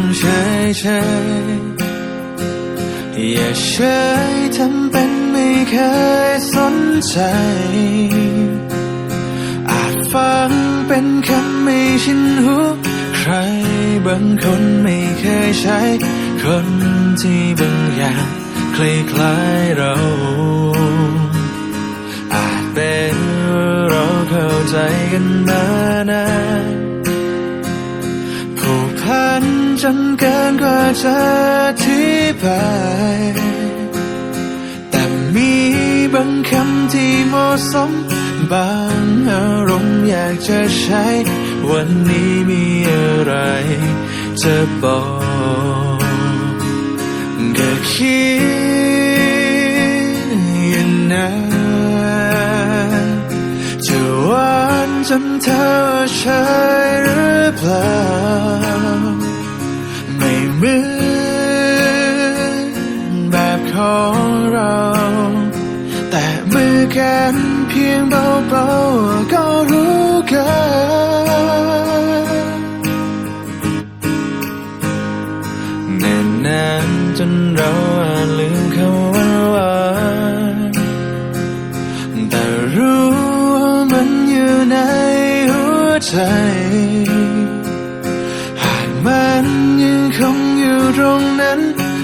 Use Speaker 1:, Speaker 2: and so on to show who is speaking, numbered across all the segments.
Speaker 1: ำเฉยเฉยๆอย่าเฉยทำเป็นไม่เคยสนใจ อาจฟังเป็นคำไม่ชินหูใครบางคนไม่เคยใช้ คนที่บางอย่างคล้ายๆเรา อาจเป็นเราเข้าใจกันมา นจนเกินกว่าจะอธิบายแต่มีบางคำที่เหมาะสม บางอารมณ์อยากจะใช้ วันนี้มีอะไรจะบอกก็คิดอย่างนั้นจะหวานจนเธอใช่หรือเปล่า มือนแบบของเรา แต่มือกันเพียงเบาๆก็รู้กันเนิ่นนานจนเราอาจลืมคำว่าหวานแต่รู้ว่ามันอยู่ในหัวใจ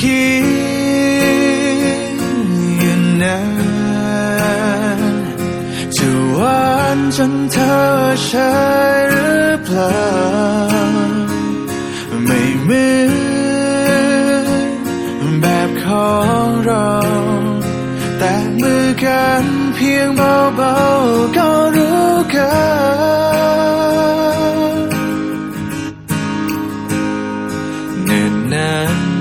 Speaker 1: คิดอย่างนั้นจะหวานจนเธอใช่หรือเปล่า ไม่เหมือนแบบของเรา แต่มือกันเพียงเบาๆ